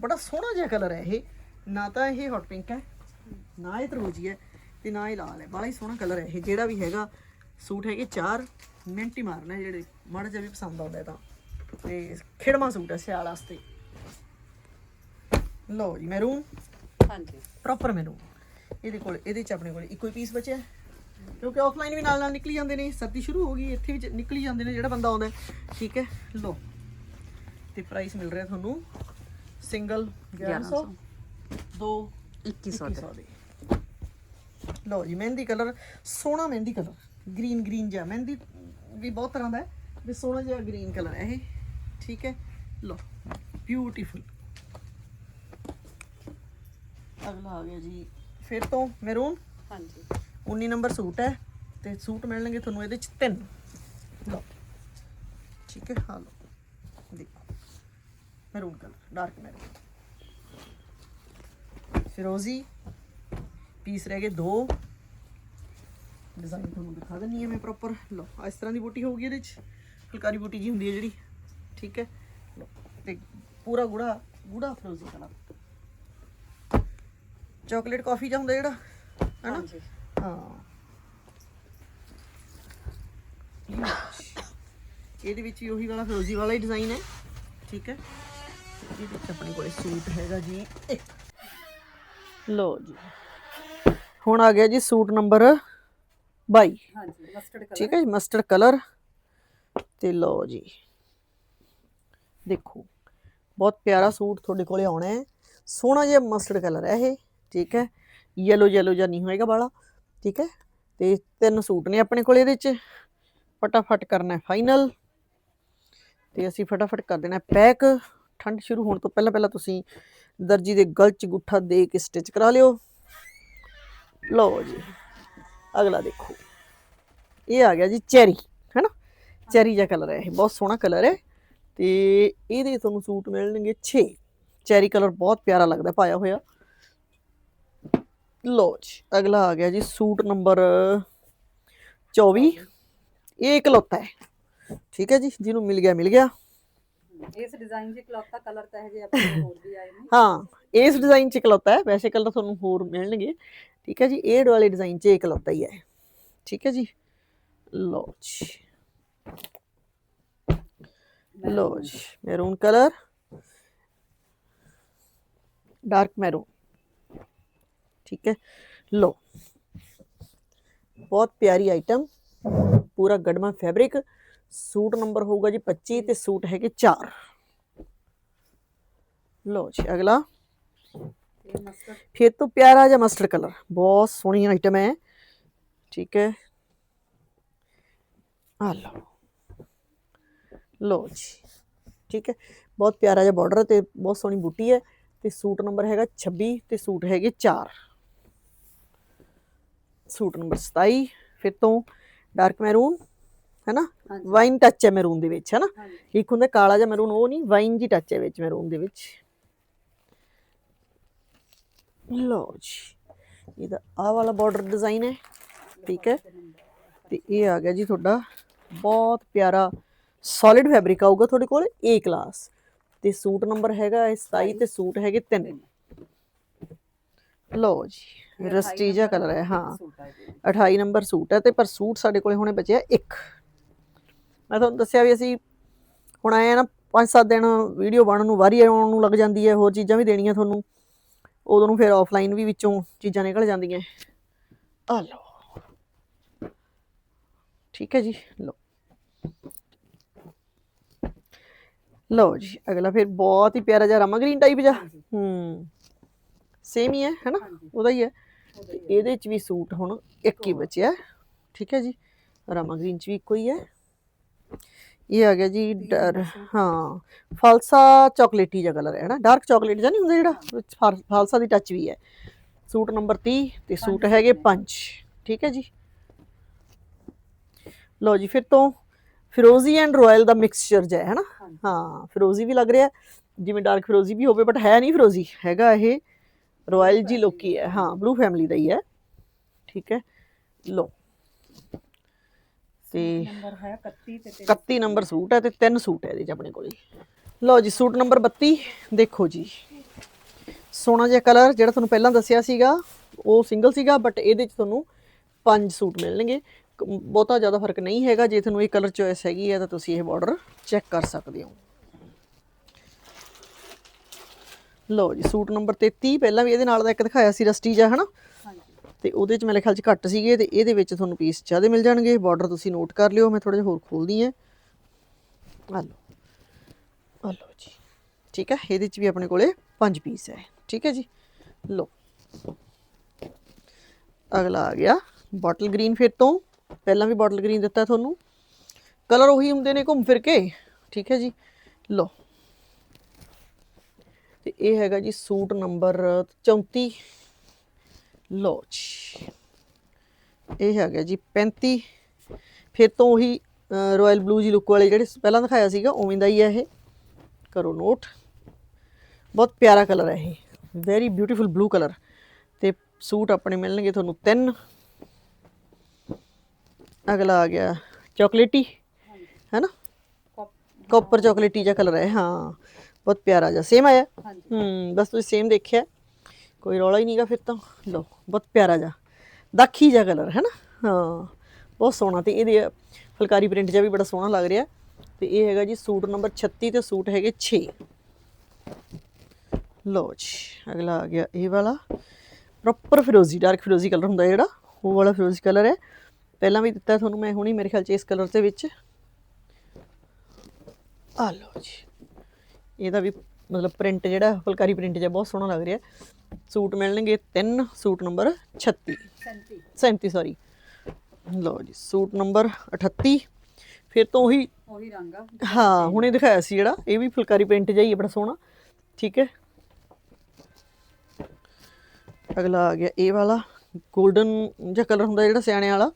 Speaker 1: ਬੜਾ ਸੋਹਣਾ ਜਿਹਾ ਕਲਰ ਹੈ ਇਹ। ਨਾ ਤਾਂ ਇਹ ਹੌਟ ਪਿੰਕ ਹੈ ਨਾ ਇਹ ਤਰਬੂਜੀ ਹੈ। ਤੇ ਨਾ ਇਹ ਲਾਲ ਹੈ। ਬੜਾ ਹੀ ਸੋਹਣਾ ਕਲਰ ਹੈ ਇਹ। ਜਿਹੜਾ ਵੀ ਹੈਗਾ ਸੂਟ ਹੈਗੇ ਚਾਰ ਮਿੰਟ ਹੀ ਮਾਰਨਾ ਹੈ ਜਿਹੜੇ ਮਾੜਾ ਜਿਹਾ ਵੀ ਪਸੰਦ ਆਉਂਦਾ ਹੈ ਤਾਂ। ਤੇ ਖਿੜਮਾ ਸੂਟ ਹੈ ਸਿਆਲ ਵਾਸਤੇ। ਲਓ ਜੀ ਮੈਰੂਨ
Speaker 2: ਹਾਂਜੀ।
Speaker 1: ਪ੍ਰੋਪਰ ਮੈਨੂ ਇਹਦੇ ਕੋਲ ਇਹਦੇ ਚ ਆਪਣੇ ਕੋਲ ਇੱਕੋ ਹੀ ਪੀਸ ਬਚਿਆ। ਹੈ। ਕਿਉਂਕਿ ਆਫਲਾਈਨ ਵੀ ਨਾਲ ਨਾਲ ਨਿਕਲੀ ਜਾਂਦੇ ਨੇ। ਸਰਦੀ ਸ਼ੁਰੂ ਹੋ ਗਈ ਇੱਥੇ ਵੀ ਨਿਕਲੀ ਜਾਂਦੇ ਨੇ ਜਿਹੜਾ ਬੰਦਾ ਆਉਂਦਾ ਹੈ। ਠੀਕ ਹੈ ਲੋ ਤੇ ਪ੍ਰਾਈਸ ਮਿਲ ਰਿਹਾ ਤੁਹਾਨੂੰ। ਸਿੰਗਲ 1100 ਦੋ
Speaker 2: 2100 ਦੇ।
Speaker 1: 2100 ਦੇ ਲੋ ਜੀ ਮਹਿੰਦੀ ਕਲਰ ਸੋਹਣਾ ਮਹਿੰਦੀ ਕਲਰ। ਗ੍ਰੀਨ ਗ੍ਰੀਨ ਜਿਹਾ। ਮਹਿੰਦੀ ਵੀ ਬਹੁਤ ਤਰ੍ਹਾਂ ਦਾ ਹੈ ਵੀ ਸੋਹਣਾ ਜਿਹਾ ਗ੍ਰੀਨ ਕਲਰ ਹੈ ਇਹ। ਠੀਕ ਹੈ? ਲੋ ਬਿਊਟੀਫੁਲ ਅਗਲਾ ਆ ਗਿਆ ਜੀ ਫਿਰ ਤੋਂ ਮੈਰੂਨ
Speaker 2: ਹਾਂਜੀ।
Speaker 1: 19 ਨੰਬਰ ਸੂਟ ਹੈ ਤੇ ਸੂਟ ਮਿਲਣਗੇ ਤੁਹਾਨੂੰ ਇਹਦੇ ਚ ਤਿੰਨ। ਲਓ ਠੀਕ ਹੈ? ਹਾਂ ਲਓ ਦੇਖੋ। ਮੈਰੂਨ ਕਲਰ ਡਾਰਕ ਮੈਰੂਨ ਫਿਰੋਜ਼ੀ ਪੀਸ ਰਹਿ ਗਏ ਦੋ। ਡਿਜ਼ਾਈਨ ਤੁਹਾਨੂੰ ਦਿਖਾ ਦਿੰਨੀ ਹੈ ਮੈਂ ਪ੍ਰੋਪਰ ਆਹ ਇਸ ਤਰ੍ਹਾਂ ਦੀ ਬੂਟੀ ਹੋਊਗੀ ਇਹਦੇ ਚ। ਫੁਲਕਾਰੀ ਬੂਟੀ ਜੀ ਹੁੰਦੀ ਹੈ ਜਿਹੜੀ। ਠੀਕ ਹੈ? ਤੇ ਪੂਰਾ ਗੂੜਾ ਗੂੜਾ ਫਿਰੋਜ਼ੀ ਕਲਰ ਚਾਕਲੇਟ ਕਾਫੀ ਜਿਹਾ ਹੁੰਦਾ ਜਿਹੜਾ ਹੈਨਾ? ਹਾਂ। ਇਹਦੇ ਵਿੱਚ ਉਹੀ ਵਾਲਾ ਫਿਰੋਜ਼ੀ ਵਾਲਾ ਹੀ ਡਿਜ਼ਾਈਨ ਹੈ। ਠੀਕ ਹੈ? ਇਹਦੇ ਵਿੱਚ ਆਪਣੇ ਕੋਲੇ ਸੂਟ ਹੈਗਾ ਜੀ। ਲੋ ਜੀ। ਹੁਣ ਆ ਗਿਆ ਜੀ ਸੂਟ ਨੰਬਰ 22
Speaker 2: ਹਾਂਜੀ ਮਸਟਰਡ
Speaker 1: ਠੀਕ ਹੈ ਜੀ ਮਸਟਰਡ ਕਲਰ ਤੇ ਲੋ ਜੀ। ਦੇਖੋ ਬਹੁਤ ਪਿਆਰਾ ਸੂਟ ਤੁਹਾਡੇ ਕੋਲੇ ਆਉਣਾ ਹੈ। ਸੋਹਣਾ ਜਿਹਾ ਮਸਟਰਡ ਕਲਰ ਹੈ ਇਹ ਠੀਕ ਹੈ। ਯੈਲੋ ਯੈਲੋ ਜਿਹਾ ਨਹੀਂ ਹੋਏਗਾ ਬਾਲਾ ਠੀਕ ਹੈ। ਤੇ ਤਿੰਨ ਸੂਟ ਨੇ ਆਪਣੇ ਕੋਲੇ ਇਹਦੇ ਚ। ਫਟਾਫਟ ਕਰਨਾ ਹੈ ਫਾਈਨਲ ਤੇ ਅਸੀਂ ਫਟਾਫਟ ਕਰ ਦੇਣਾ ਪੈਕ ਠੰਡ ਸ਼ੁਰੂ ਹੋਣ ਤੋਂ ਪਹਿਲਾਂ ਪਹਿਲਾਂ ਤੁਸੀਂ ਦਰਜੀ ਦੇ ਗਲ ਚ ਗੁੱਠਾ ਦੇ ਕੇ ਸਟਿਚ ਕਰਾ ਲਿਓ। ਲਓ ਜੀ ਅਗਲਾ ਦੇਖੋ। ਇਹ ਆ ਗਿਆ ਜੀ ਚੈਰੀ ਹੈਨਾ? ਚੈਰੀ ਜਿਹਾ ਕਲਰ ਹੈ ਇਹ ਬਹੁਤ ਸੋਹਣਾ ਕਲਰ ਹੈ। ਤੇ ਇਹਦੇ ਤੁਹਾਨੂੰ ਸੂਟ ਮਿਲਣਗੇ 6 ਚੈਰੀ ਕਲਰ ਬਹੁਤ ਪਿਆਰਾ ਲੱਗਦਾ ਪਾਇਆ ਹੋਇਆ। ਲੋ ਜੀ ਅਗਲਾ ਆ ਗਿਆ ਜੀ ਸੂਟ ਨੰਬਰ 24 ਇਹ ਇਕਲੌਤਾ ਹੈ ਠੀਕ ਹੈ ਜੀ? ਜਿਹਨੂੰ ਮਿਲ ਗਿਆ ਮਿਲ ਗਿਆ।
Speaker 2: ਇਸ ਡਿਜ਼ਾਈਨ 'ਚ ਇਕਲੌਤਾ ਕਲਰ ਤਾਂ ਇਹ ਜੇ ਆਪਣੇ ਹੋਰ ਵੀ ਆਏ ਨੇ।
Speaker 1: ਹਾਂ ਇਸ ਡਿਜ਼ਾਈਨ ਚ ਇਕਲੌਤਾ ਹੈ। ਵੈਸੇ ਕਲਰ ਤੁਹਾਨੂੰ ਹੋਰ ਮਿਲਣਗੇ। ਠੀਕ ਹੈ ਜੀ ਇਹ ਵਾਲੇ ਡਿਜ਼ਾਈਨ ਚ ਇਹ ਇਕਲੌਤਾ ਹੀ ਹੈ ਠੀਕ ਹੈ ਜੀ ਲਓ ਜੀ ਲਓ ਜੀ ਮੈਰੂਨ ਕਲਰ ਡਾਰਕ ਮੈਰੂਨ ਠੀਕ ਹੈ ਲਓ ਬਹੁਤ ਪਿਆਰੀ ਆਈਟਮ ਪੂਰਾ ਗੜਮਾ ਫੈਬਰਿਕ ਸੂਟ ਨੰਬਰ ਹੋਊਗਾ ਜੀ 25 ਤੇ ਸੂਟ ਹੈਗੇ 4 ਲਓ ਜੀ ਅਗਲਾ
Speaker 2: ਇਹ
Speaker 1: ਫਿਰ ਤੋਂ ਪਿਆਰਾ ਜਿਹਾ ਮਸਟਰਡ ਕਲਰ ਬਹੁਤ ਸੋਹਣੀ ਆਈਟਮ ਹੈ ਠੀਕ ਹੈ ਆ ਲਓ ਲਓ ਜੀ ਠੀਕ ਹੈ ਬਹੁਤ ਪਿਆਰਾ ਜਿਹਾ ਬਾਰਡਰ ਤੇ ਬਹੁਤ ਸੋਹਣੀ ਬੂਟੀ ਹੈ ਤੇ ਸੂਟ ਨੰਬਰ ਹੈਗਾ 26 ਤੇ ਸੂਟ ਹੈਗੇ 4 ਸੂਟ ਨੰਬਰ 27 ਫਿਰ ਤੋਂ ਡਾਰਕ ਮੈਰੂਨ ਹੈ ਨਾ
Speaker 2: ਹਾਂਜੀ
Speaker 1: ਵਾਈਨ ਟੱਚ ਹੈ ਮੈਰੂਨ ਦੇ ਵਿੱਚ ਹੈ ਨਾ
Speaker 2: ਹਾਂਜੀ
Speaker 1: ਇੱਕ ਹੁੰਦਾ ਕਾਲਾ ਜਿਹਾ ਮੈਰੂਨ ਉਹ ਨਹੀਂ ਵਾਈਨ ਜੀ ਟੱਚ ਹੈ ਵਿੱਚ ਮੈਰੂਨ ਦੇ ਵਿੱਚ ਲਓ ਜੀ ਇਹਦਾ ਆਹ ਵਾਲਾ ਬਾਰਡਰ ਡਿਜ਼ਾਈਨ ਹੈ ਠੀਕ ਹੈ। ਤੇ ਇਹ ਆ ਗਿਆ ਜੀ ਤੁਹਾਡਾ ਬਹੁਤ ਪਿਆਰਾ ਸੋਲਿਡ ਫੈਬਰਿਕ ਆਊਗਾ ਤੁਹਾਡੇ ਕੋਲ A ਕਲਾਸ ਤੇ ਸੂਟ ਨੰਬਰ ਹੈਗਾ ਇਹ 27 ਤੇ ਸੂਟ ਹੈਗੇ 3 ਲਓ ਜੀ ਰਸਟੀ ਜਿਹਾ ਕਲਰ ਹੈ ਹਾਂ।
Speaker 2: ਸੂਟ ਆਏ ਨੇ
Speaker 1: 28 ਨੰਬਰ ਸੂਟ ਹੈ ਤੇ ਪਰ ਸੂਟ ਸਾਡੇ ਕੋਲੇ ਹੁਣੇ ਬਚਿਆ ਇੱਕ। ਮੈਂ ਤੁਹਾਨੂੰ ਦੱਸਿਆ ਵੀ ਅਸੀਂ ਹੁਣ ਆਏ ਆ ਨਾ 5-7 ਦਿਨ ਵੀਡੀਓ ਬਣਨ ਨੂੰ ਵਾਰੀ ਆਉਣ ਨੂੰ ਲੱਗ ਜਾਂਦੀ ਹੈ ਹੋਰ ਚੀਜ਼ਾਂ ਵੀ ਦੇਣੀਆਂ ਤੁਹਾਨੂੰ। ਉਦੋਂ ਨੂੰ ਫਿਰ ਆਫਲਾਈਨ ਵੀ ਵਿੱਚੋਂ ਚੀਜ਼ਾਂ ਨਿਕਲ ਜਾਂਦੀਆਂ। ਆ ਲਓ। ਠੀਕ ਹੈ ਜੀ ਲਓ। ਲਓ ਜੀ ਅਗਲਾ ਫਿਰ ਬਹੁਤ ਹੀ ਪਿਆਰਾ ਜਿਹਾ ਰਾਮਾ ਗ੍ਰੀਨ ਟਾਈਪ ਜਿਹਾ। ਹੂੰ ਸੇਮ ਹੀ ਹੈ ਹੈਨਾ? ਉਹਦਾ ਹੀ ਹੈ। ਇਹਦੇ ਚ ਵੀ ਸੂਟ ਹੁਣ ਇੱਕ ਹੀ ਬਚਿਆ। ਠੀਕ ਹੈ ਜੀ ਰਾਮਾ ਗ੍ਰੀਨ ਚ ਵੀ ਇੱਕੋ ਹੀ ਹੈ। ਇਹ ਆ ਗਿਆ ਜੀ ਡਰ ਹਾਂ ਫਾਲਸਾ ਚਾਕਲੇਟੀ ਜਿਹਾ ਕਲਰ ਹੈ ਨਾ ਡਾਰਕ ਚਾਕਲੇਟ ਜਿਹਾ ਨਹੀਂ ਹੁੰਦਾ ਜਿਹੜਾ ਵਿੱਚ ਫਾਲ- ਫਾਲਸਾ ਦੀ ਟੱਚ ਵੀ ਹੈ। ਸੂਟ ਨੰਬਰ 30 ਤੇ ਸੂਟ ਹੈਗੇ 5 ਠੀਕ ਹੈ ਜੀ। ਲਓ ਜੀ ਫਿਰ ਤੋਂ ਫਿਰੋਜ਼ੀ ਐਂਡ ਰਾਇਲ ਦਾ ਮਿਕਸਚਰ ਜਿਹਾ ਹੈ ਨਾ। ਹਾਂ ਫਿਰੋਜ਼ੀ ਵੀ ਲੱਗ ਰਿਹਾ ਜਿਵੇਂ ਡਾਰਕ ਫਿਰੋਜ਼ੀ ਵੀ ਹੋਵੇ ਬਟ ਹੈ ਨਹੀਂ ਫਿਰੋਜ਼ੀ ਹੈਗਾ ਇਹ ਰਾਇਲ ਜੀ ਲੋਕੀ ਹੈ ਹਾਂ ਬਲੂ ਫੈਮਿਲੀ ਦਾ ਹੀ ਹੈ। ਠੀਕ ਹੈ ਲਓ। ਤੇ
Speaker 2: ਨੰਬਰ ਹੈ 31 ਤੇ
Speaker 1: 31 ਨੰਬਰ ਸੂਟ ਹੈ ਤੇ ਤਿੰਨ ਸੂਟ ਹੈ ਇਹਦੇ ਚ ਆਪਣੇ ਕੋਲੇ। ਲਓ ਜੀ ਸੂਟ ਨੰਬਰ 32 ਦੇਖੋ ਜੀ। ਸੋਨਾ ਜਿਹਾ ਕਲਰ ਜਿਹੜਾ ਤੁਹਾਨੂੰ ਪਹਿਲਾਂ ਦੱਸਿਆ ਸੀਗਾ ਉਹ ਸਿੰਗਲ ਸੀਗਾ ਬਟ ਇਹਦੇ ਚ ਤੁਹਾਨੂੰ ਪੰਜ ਸੂਟ ਮਿਲਣਗੇ। ਬਹੁਤਾ ਜ਼ਿਆਦਾ ਫ਼ਰਕ ਨਹੀਂ ਹੈਗਾ ਜੇ ਤੁਹਾਨੂੰ ਇਹ ਕਲਰ ਚੋਇਸ ਹੈਗੀ ਹੈ ਤਾਂ ਤੁਸੀਂ ਇਹ ਬਾਰਡਰ ਚੈੱਕ ਕਰ ਸਕਦੇ ਹੋ। ਲਓ ਜੀ ਸੂਟ ਨੰਬਰ 33 ਪਹਿਲਾਂ ਵੀ ਇਹਦੇ ਨਾਲ ਦਾ ਇੱਕ ਦਿਖਾਇਆ ਸੀ ਰਸਟੀ ਜਿਹਾ ਹਨਾ? ਤੇ ਉਹਦੇ ਚ ਮੇਰੇ ਖਿਆਲ ਚ ਘੱਟ ਸੀਗੇ ਤੇ ਇਹਦੇ ਵਿੱਚ ਤੁਹਾਨੂੰ ਪੀਸ ਜ਼ਿਆਦਾ ਮਿਲ ਜਾਣਗੇ। ਬਾਰਡਰ ਤੁਸੀਂ ਨੋਟ ਕਰ ਲਿਓ, ਮੈਂ ਥੋੜਾ ਜਿਹਾ ਹੋਰ ਖੋਲਦੀ ਹਾਂ। ਆ ਲਓ ਆ ਲਓ ਜੀ। ਠੀਕ ਹੈ, ਇਹਦੇ ਚ ਵੀ ਆਪਣੇ ਕੋਲੇ ਪੰਜ ਪੀਸ ਹੈ। ਠੀਕ ਹੈ ਜੀ? ਲਓ। ਅਗਲਾ ਆ ਗਿਆ ਬੋਟਲ ਗ੍ਰੀਨ ਫਿਰ ਤੋਂ। ਪਹਿਲਾਂ ਵੀ ਬੋਟਲ ਗ੍ਰੀਨ ਦਿੱਤਾ ਤੁਹਾਨੂੰ। ਕਲਰ ਉਹੀ ਹੁੰਦੇ ਨੇ ਘੁੰਮ ਫਿਰ ਕੇ। ਠੀਕ ਹੈ ਜੀ? ਲਓ। ਤੇ ਇਹ ਹੈਗਾ ਜੀ ਸੂਟ ਨੰਬਰ 34 ਲਓ ਜੀ। ਇਹ ਹੈਗਾ ਜੀ 35 ਫਿਰ ਤੋਂ ਉਹੀ ਰਾਇਲ ਬਲੂ ਜੀ ਲੁੱਕ ਵਾਲੇ ਜਿਹੜੇ ਪਹਿਲਾਂ ਦਿਖਾਇਆ ਸੀਗਾ ਉਵੇਂ ਦਾ ਹੀ ਹੈ ਇਹ। ਕਰੋ ਨੋਟ ਬਹੁਤ ਪਿਆਰਾ ਕਲਰ ਹੈ ਇਹ। ਵੈਰੀ ਬਿਊਟੀਫੁਲ ਬਲੂ ਕਲਰ ਤੇ ਸੂਟ ਆਪਣੇ ਮਿਲਣਗੇ ਤੁਹਾਨੂੰ ਤਿੰਨ। ਅਗਲਾ ਆ ਗਿਆ ਚਾਕਲੇਟੀ। ਹੈ ਨਾ ਕਾਪਰ ਚਾਕਲੇਟੀ ਜਿਹਾ ਕਲਰ ਹੈ ਹਾਂ। ਬਹੁਤ ਪਿਆਰਾ ਜਿਹਾ। ਸੇਮ ਆਇਆ?
Speaker 2: ਹਾਂਜੀ।
Speaker 1: ਹੂੰ ਬਸ ਤੁਸੀਂ ਸੇਮ ਦੇਖਿਆ। ਕੋਈ ਰੌਲਾ ਹੀ ਨਹੀਂਗਾ ਫਿਰ ਤਾਂ। ਲਓ, ਬਹੁਤ ਪਿਆਰਾ ਜਿਹਾ। ਦਾਖੀ ਜਿਹਾ ਕਲਰ ਹੈ ਨਾ ਹਾਂ, ਬਹੁਤ ਸੋਹਣਾ ਤੇ ਇਹਦੇ ਫੁਲਕਾਰੀ ਪ੍ਰਿੰਟ ਜਿਹਾ ਵੀ ਬੜਾ ਸੋਹਣਾ ਲੱਗ ਰਿਹਾ। ਤੇ ਇਹ ਹੈਗਾ ਜੀ ਸੂਟ ਨੰਬਰ 36 ਤੇ ਸੂਟ ਹੈਗੇ 6 ਲਓ ਜੀ, ਅਗਲਾ ਆ ਗਿਆ ਇਹ ਵਾਲਾ। ਪ੍ਰੋਪਰ ਫਿਰੋਜ਼ੀ ਡਾਰਕ ਫਿਰੋਜ਼ੀ ਕਲਰ ਹੁੰਦਾ ਜਿਹੜਾ, ਉਹ ਵਾਲਾ ਫਿਰੋਜ਼ੀ ਕਲਰ ਹੈ। ਪਹਿਲਾਂ ਵੀ ਦਿੱਤਾ ਤੁਹਾਨੂੰ ਮੈਂ, ਹੁਣੀ ਮੇਰੇ ਖਿਆਲ ਚ ਇਸ ਕਲਰ ਦੇ ਵਿੱਚ। ਆ ਲਓ ਜੀ। ਇਹਦਾ ਵੀ ਮਤਲਬ ਪ੍ਰਿੰਟ ਜਿਹੜਾ, ਫੁਲਕਾਰੀ ਪ੍ਰਿੰਟ ਜਿਹਾ ਬਹੁਤ ਸੋਹਣਾ ਲੱਗ ਰਿਹਾ। ਸੂਟ ਮਿਲਣਗੇ ਤਿੰਨ ਸੂਟ ਨੰਬਰ 36
Speaker 2: 37
Speaker 1: 37 ਸੌਰੀ ਲਓ ਜੀ ਸੂਟ ਨੰਬਰ 38 ਫਿਰ ਤੋਂ ਉਹੀ
Speaker 2: ਉਹੀ ਰੰਗ ਆ।
Speaker 1: ਹਾਂ ਹੁਣੇ ਦਿਖਾਇਆ ਸੀ ਜਿਹੜਾ ਇਹ ਵੀ ਫੁਲਕਾਰੀ ਪ੍ਰਿੰਟ ਹੈ ਬੜਾ ਸੋਹਣਾ। ਠੀਕ ਹੈ? ਅਗਲਾ ਆ ਗਿਆ ਇਹ ਵਾਲਾ 골ਡਨ ਜਿਹਾ ਕਲਰ ਹੁੰਦਾ ਜਿਹੜਾ ਸਿਆਣੇ ਵਾਲਾ।